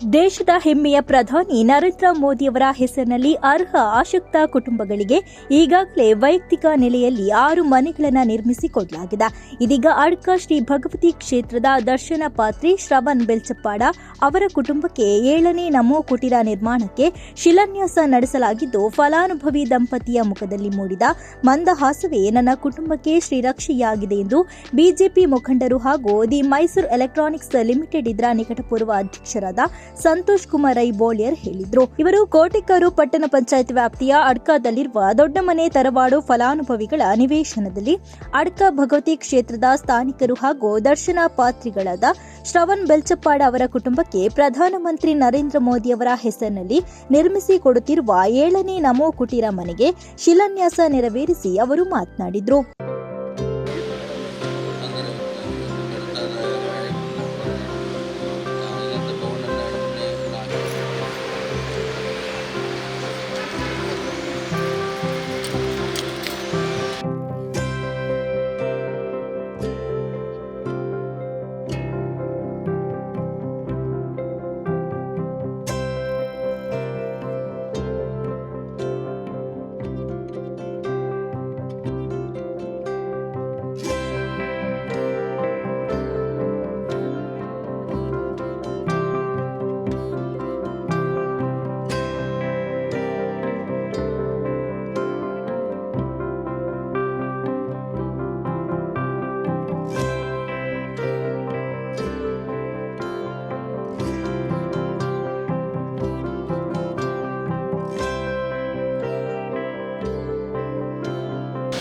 ದೇಶದ ಹೆಮ್ಮೆಯ ಪ್ರಧಾನಿ ನರೇಂದ್ರ ಮೋದಿಯವರ ಹೆಸರಿನಲ್ಲಿ ಅರ್ಹ ಆಸಕ್ತ ಕುಟುಂಬಗಳಿಗೆ ಈಗಾಗಲೇ ವೈಯಕ್ತಿಕ ನೆಲೆಯಲ್ಲಿ ಆರು ಮನೆಗಳನ್ನು ನಿರ್ಮಿಸಿಕೊಡಲಾಗಿದೆ. ಇದೀಗ ಅಡ್ಕ ಶ್ರೀ ಭಗವತಿ ಕ್ಷೇತ್ರದ ದರ್ಶನ ಪಾತ್ರಿ ಶ್ರವಣ್ ಬೆಲ್ಚಪ್ಪಾಡ ಅವರ ಕುಟುಂಬಕ್ಕೆ ಏಳನೇ ನಮೋ ಕುಟೀರ ನಿರ್ಮಾಣಕ್ಕೆ ಶಿಲಾನ್ಯಾಸ ನಡೆಸಲಾಗಿದ್ದು, ಫಲಾನುಭವಿ ದಂಪತಿಯ ಮುಖದಲ್ಲಿ ಮೂಡಿದ ಮಂದಹಾಸವೇ ನನ್ನ ಕುಟುಂಬಕ್ಕೆ ಶ್ರೀರಕ್ಷೆಯಾಗಿದೆ ಎಂದು ಬಿಜೆಪಿ ಮುಖಂಡರು ಹಾಗೂ ದಿ ಮೈಸೂರು ಎಲೆಕ್ಟ್ರಾನಿಕ್ಸ್ ಲಿಮಿಟೆಡ್ ಇದರ ನಿಕಟಪೂರ್ವ ಅಧ್ಯಕ್ಷರಾದ ಸಂತೋಷ್ ಕುಮಾರ್ ರೈ ಬೋಳಿಯರ್ ಹೇಳಿದ್ರು. ಇವರು ಕೋಟೆಕಾರು ಪಟ್ಟಣ ಪಂಚಾಯತ್ ವ್ಯಾಪ್ತಿಯ ಅಡ್ಕಾದಲ್ಲಿರುವ ದೊಡ್ಡಮನೆ ತರವಾಡು ಫಲಾನುಭವಿಗಳ ನಿವೇಶನದಲ್ಲಿ ಅಡ್ಕ ಭಗವತಿ ಕ್ಷೇತ್ರದ ಸ್ಥಾನಿಕರು ಹಾಗೂ ದರ್ಶನ ಪಾತ್ರಿಗಳಾದ ಶ್ರವಣ್ ಬೆಲ್ಚಪ್ಪಾಡ ಅವರ ಕುಟುಂಬಕ್ಕೆ ಪ್ರಧಾನಮಂತ್ರಿ ನರೇಂದ್ರ ಮೋದಿ ಅವರ ಹೆಸರಿನಲ್ಲಿ ನಿರ್ಮಿಸಿ ಕೊಡುತ್ತಿರುವ ಏಳನೇ ನಮೋ ಕುಟೀರ ಮನೆಗೆ ಶಿಲಾನ್ಯಾಸ ನೆರವೇರಿಸಿ ಅವರು ಮಾತನಾಡಿದ್ರು.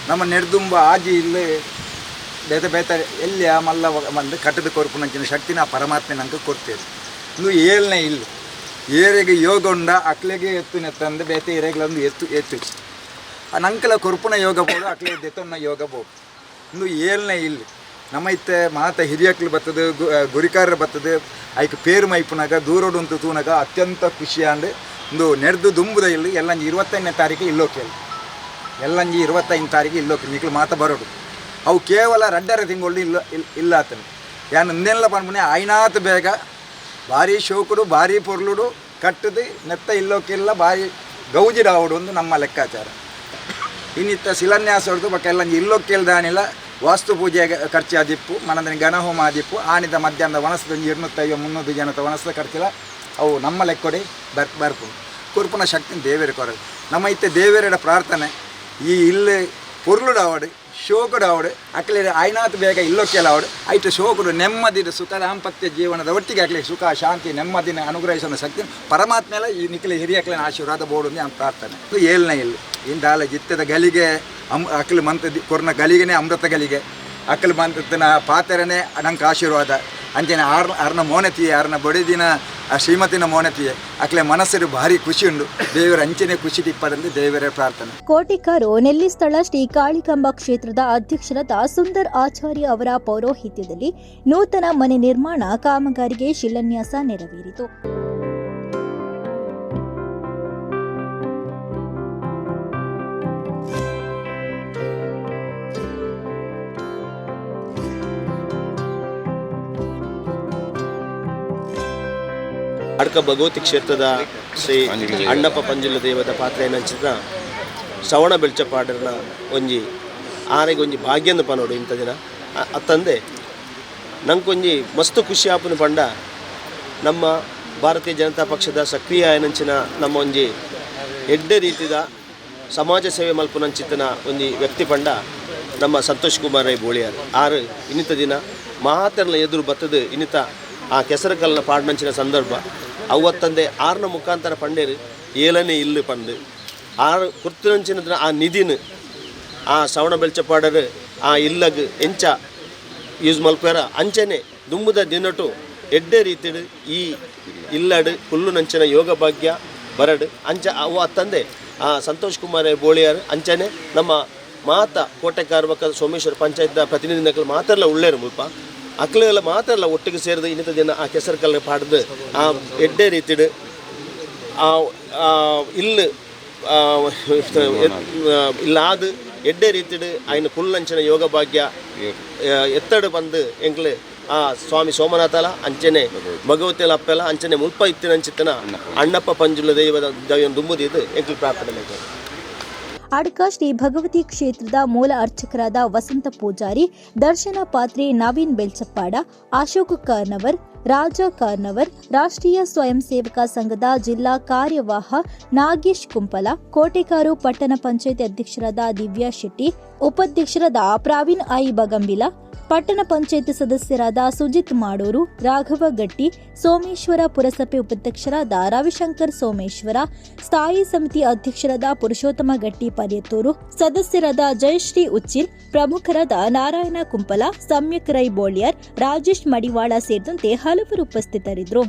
ನಮ್ಮ ನೆಡ್ದುಂಬ ಆಜಿ ಇಲ್ಲಿ ಬೇತೆ ಬೇತ ಎಲ್ಲಿ ಆ ಮಲ್ಲ ಬಂದು ಕಟ್ಟದ ಕೊರ್ಪುನಂಚಿನ ಶಕ್ತಿ ನಾ ಪರಮಾತ್ಮೆ ನಂಗೆ ಕೊಡ್ತೇವೆ. ಇನ್ನು ಏಳ್ನೇ ಇಲ್ಲ. ಏರೆಗೆ ಯೋಗ ಉಂಡ ಅಕ್ಲೆಗೆ ಎತ್ತು ನೆತ್ತಂದು ಬೇತೆ ಏರೆಗಳೊಂದು ಎತ್ತು ಎತ್ತು. ಆ ನಂಕಲ ಕೊರ್ಪುನ ಯೋಗ ಬೋದು ಅಕ್ಲೆ ದೆತ್ತೊನ್ನ ಯೋಗ ಬೋದು ಇನ್ನು ಏಳ್ನೇ ಇಲ್ಲಿ. ನಮ್ಮ ಇತ್ತೆ ಮಾತ ಹಿರಿಯಕ್ಲು ಬರ್ತದೆ ಗುರಿಕಾರರು ಬರ್ತದೆ ಐಕ್ ಪೇರು ಮೈಪುನಾಗ ದೂರೋಡು ತೂನಾಗ ಅತ್ಯಂತ ಖುಷಿಯಾಂಡು ಒಂದು ನೆಡ್ದು ದುಂಬುದ ಇಲ್ಲಿ. ಎಲ್ಲ ಇರುವತ್ತೈದನೇ ತಾರೀಕು ಇಲ್ಲೋಕೆ ಎಲ್ಲಂಜಿ ಇರುವತ್ತೈದು ತಾರೀಕು ಇಲ್ಲೋಕೆ ನಿಕ್ಲು ಮಾತ ಬರೋಡು ಅವು ಕೇವಲ ರಡ್ಡರ ತಿಂಗಳು ಇಲ್ಲ ಇಲ್ಲ ಇಲ್ಲ ಆತನು ಯಾನು ಇಂದೆಲ್ಲ ಬಂದ್ಬಿಟ್ಟು ಆಯ್ನಾತ ಬೇಗ. ಭಾರಿ ಶೋಕುಡು, ಭಾರಿ ಪೊರ್ಲುಡು, ಕಟ್ಟದು, ನೆತ್ತ ಇಲ್ಲೋಕಿಲ್ಲ, ಭಾರಿ ಗೌಜಿಡಾವುಡು ಒಂದು ನಮ್ಮ ಲೆಕ್ಕಾಚಾರ. ಇನ್ನಿತ್ತ ಶಿಲಾನ್ಯಾಸ ಹೊಡೆದು ಬಕ್ಕ ಎಲ್ಲ ಇಲ್ಲೋಕ್ಕಿಲ್ದಾನಿಲ್ಲ ವಾಸ್ತು ಪೂಜೆ ಖರ್ಚು ಆದಿಪ್ಪು ಮನದಿನ ಗಣಹೋಮ ಆದಿಪ್ಪು ಆನಿದ ಮಧ್ಯಾಹ್ನದ ವನಸದ ಇರ್ನೂತ್ತೈವ ಮುನ್ನೂರು ಜನದ ವನಸದ ಖರ್ಚಿಲ್ಲ. ಅವು ನಮ್ಮ ಲೆಕ್ಕೊಡೆ ಬರ್ ಬರ್ಪು ಕುರ್ಪನ ಶಕ್ತಿ ದೇವೇರ ಕೊರ ನಮ್ಮ ಇತ್ತೆ ದೇವೇರಡ ಪ್ರಾರ್ಥನೆ. ಈ ಇಲ್ಲಿ ಶೋಕುಡು ಆವಡ್ ಅಕ್ಲೆ ಐನಾತ್ ಬೇಗ ಇಲ್ಲೊಕ್ಕೆಲ್ಲ ಆವಡು. ಆಯ್ತು ಶೋಕುಡು ನೆಮ್ಮದಿನ ಸುಖ ದಾಂಪತ್ಯ ಜೀವನದ ಒಟ್ಟಿಗೆ ಆಗ್ಲಿ ಸುಖ, ಶಾಂತಿ, ನೆಮ್ಮದಿನ ಅನುಗ್ರಹಿಸೋ ಶಕ್ತಿ. ಪರಮಾತ್ಮೆಲ್ಲ ಈ ನಿಖಿಲ ಹಿರಿಯಕ್ಲಿನ ಆಶೀರ್ವಾದ ಬೋಡು ಅಂತ ಪ್ರಾರ್ಥನೆ. ಏಳನೇ ಇಲ್ಲಿ. ಇಂದಾಲ ಜಿತ್ತದ ಗಲಿಗೆ, ಅಮ್ ಅಕ್ಕಲು ಮಂತ ಕೊರ್ನ ಗಲಿಗೆನೆ ಅಮೃತ ಗಲಿಗೆ. ಅಕ್ಕಲು ಮಂತನ ಪಾತ್ರನೇ ನಂಗೆ ಆಶೀರ್ವಾದ. ಅಂಜನೆ ಆರ್ನ ಆರ್ನ ಮೋನತಿ ಆರ್ನ ಬಡಿದಿನ ಆ ಶ್ರೀಮತಿನ ಮೋನತಿಯೇ ಅಕ್ಲೆ ಮನಸ್ಸರು ಭಾರಿ ಖುಷಿ ಉಂಡು. ದೇವರ ಅಂಚನೆ ಖುಷಿ ತಿಪ್ಪದಂತೆ ದೇವರ ಪ್ರಾರ್ಥನೆ. ಕೋಟೆಕಾರು ನೆಲ್ಲಿಸ್ಥಳ ಶ್ರೀ ಕಾಳಿಕಂಬ ಕ್ಷೇತ್ರದ ಅಧ್ಯಕ್ಷರಾದ ಸುಂದರ್ ಆಚಾರ್ಯ ಅವರ ಪೌರೋಹಿತ್ಯದಲ್ಲಿ ನೂತನ ಮನೆ ನಿರ್ಮಾಣ ಕಾಮಗಾರಿಗೆ ಶಿಲಾನ್ಯಾಸ ನೆರವೇರಿತು. ಅಡ್ಕ ಭಗವತಿ ಕ್ಷೇತ್ರದ ಶ್ರೀ ಅಣ್ಣಪ್ಪ ಪಂಜುಲ ದೇವದ ಪಾತ್ರ ಏನಂಚಿದ ಶ್ರವಣ ಬೆಳ್ಚಪಾಡರ್ನ ಒಂಜಿ ಆನೆಗೆ ಒಂಜಿ ಭಾಗ್ಯನ ಪನೋಡು ಇಂಥ ದಿನ. ಅತ್ತಂದೆ ನಂಗೊಂಜಿ ಮಸ್ತ್ ಖುಷಿ ಆಪುನ ಪಂಡ ನಮ್ಮ ಭಾರತೀಯ ಜನತಾ ಪಕ್ಷದ ಸಕ್ರಿಯ ಆಯನಂಚಿನ ನಮ್ಮ ಒಂಜಿ ಎಡ್ಡೆ ರೀತಿದ ಸಮಾಜ ಸೇವೆ ಮಲ್ಪುನಂಚಿತ್ತಿನ ಒಂಜಿ ವ್ಯಕ್ತಿ ಪಂಡ ನಮ್ಮ ಸಂತೋಷ್ ಕುಮಾರ್ ರೈ ಬೋಳಿಯಾರ್. ಆರು ಇನ್ನಿತ ದಿನ ಮಾತ್ರ ಎದುರು ಬತ್ತದು ಇನ್ನಿತ ಆ ಕೆಸರಕಲ್ನ ಪಾಡ್ಮಂಚಿನ ಸಂದರ್ಭ. ಅವತ್ತಂದೆ ಆರ್ನ ಮುಖಾಂತರ ಪಂಡೇರು, ಏಳನೇ ಇಲ್ಲು ಪಂದು. ಆರು ಕುರ್ತಿನಂಚಿನ ಆ ನಿಧಿನ, ಆ ಶ್ರವಣ ಬೆಳ್ಚಪಾಡರು ಆ ಇಲ್ಲಗ್ ಎಂಚ ಯೂಸ್ ಮಲ್ಪೇರ, ಅಂಚನೆ ದುಂಬುದ ದಿನಟು ಎಡ್ಡೆ ರೀತಿಡು ಈ ಇಲ್ಲಡು ಕುಲ್ಲು ನಂಚಿನ ಯೋಗ ಭಾಗ್ಯ ಬರಡು. ಅಂಚ ಅವು ಅತ್ತಂದೆ ಆ ಸಂತೋಷ್ ಕುಮಾರ್ ಬೋಳಿಯಾರ್, ಅಂಚನೆ ನಮ್ಮ ಮಾತ ಕೋಟೆ ಕಾರ್ಮಕ ಸೋಮೇಶ್ವರ ಪಂಚಾಯತ್ ಪ್ರತಿನಿಧಿ ಮಾತೆಲ್ಲ ಉಳ್ಳೇರು ಮುಲ್ಪ. ಅಕ್ಲೆಲ್ಲ ಅಲ್ಲ, ಒಟ್ಟಿಗೆ ಸೇರಿದ ಇನ್ನಿತ ದಿನ ಆ ಕೆಸರು ಕಲ್ಲ ಪಾಡ್ದು ಆ ಎಡ್ಡೆ ರೀತಿಡು ಆ ಇಲ್ಲಿ ಇಲ್ಲಾದ ಎಡ್ಡೆ ರೀತಿಡು ಆಯ್ನ ಕುಲ್ಲಂಚಿನ ಯೋಗ ಭಾಗ್ಯ ಎತ್ತಡು ಬಂದು ಎಂಗ್ಲೆ ಆ ಸ್ವಾಮಿ ಸೋಮನಾಥಲ, ಅಂಚನೆ ಭಗವತಿ ಅಪ್ಪೆಲ, ಅಂಚನೆ ಮುಲ್ಪ ಇತ್ತಿನ ಅಂಚಿತ್ತನ ಅಣ್ಣಪ್ಪ ಪಂಜುಲ ದೈವದ ದೈವ ದುಂಬುದಿದ್ದು ಎಂಗ್ಲಿ ಪ್ರಾರ್ಥನೆ ಮಾಡ್ತಾರೆ ಅಡ್ಕ ಶ್ರೀ ಭಗವತಿ ಕ್ಷೇತ್ರದ ಮೂಲ ಅರ್ಚಕರಾದ ವಸಂತ ಪೂಜಾರಿ ದರ್ಶನ ಪಾತ್ರಿ ನವೀನ್ ಬೆಲ್ಚಪ್ಪಾಡ ಅಶೋಕ್ ಕಾರ್ನವರ್ ರಾಜ ಕಾರ್ನವರ್, ರಾಷ್ಟ್ರೀಯ ಸ್ವಯಂ ಸೇವಕ ಸಂಘದ ಜಿಲ್ಲಾ ಕಾರ್ಯವಾಹ ನಾಗೇಶ್ ಕುಂಪಲ, ಕೋಟೆಕಾರು ಪಟ್ಟಣ ಪಂಚಾಯತ್ ಅಧ್ಯಕ್ಷರಾದ ದಿವ್ಯಾ ಶೆಟ್ಟಿ, ಉಪಾಧ್ಯಕ್ಷರಾದ ಪ್ರಾವೀಣ್ ಐ ಬಗಂಬಿಲ, ಪಟ್ಟಣ ಪಂಚಾಯತ್ ಸದಸ್ಯರಾದ ಸುಜಿತ್ ಮಾಡೂರು, ರಾಘವ ಗಟ್ಟಿ, ಸೋಮೇಶ್ವರ ಪುರಸಭೆ ಉಪಾಧ್ಯಕ್ಷರಾದ ರವಿಶಂಕರ್ ಸೋಮೇಶ್ವರ, ಸ್ಥಾಯಿ ಸಮಿತಿ ಅಧ್ಯಕ್ಷರಾದ ಪುರುಷೋತ್ತಮ ಗಟ್ಟಿ ಪರಿಯತ್ತೂರು, ಸದಸ್ಯರಾದ ಜಯಶ್ರೀ ಉಚ್ಚಿಲ್, ಪ್ರಮುಖರಾದ ನಾರಾಯಣ ಕುಂಪಲ, ಸಮ್ಯಕ್ ರೈ ಬೋಳಿಯರ್, ರಾಜೇಶ್ ಮಡಿವಾಳ ಸೇರಿದಂತೆ ಹಲವರು ಉಪಸ್ಥಿತರಿದ್ದರು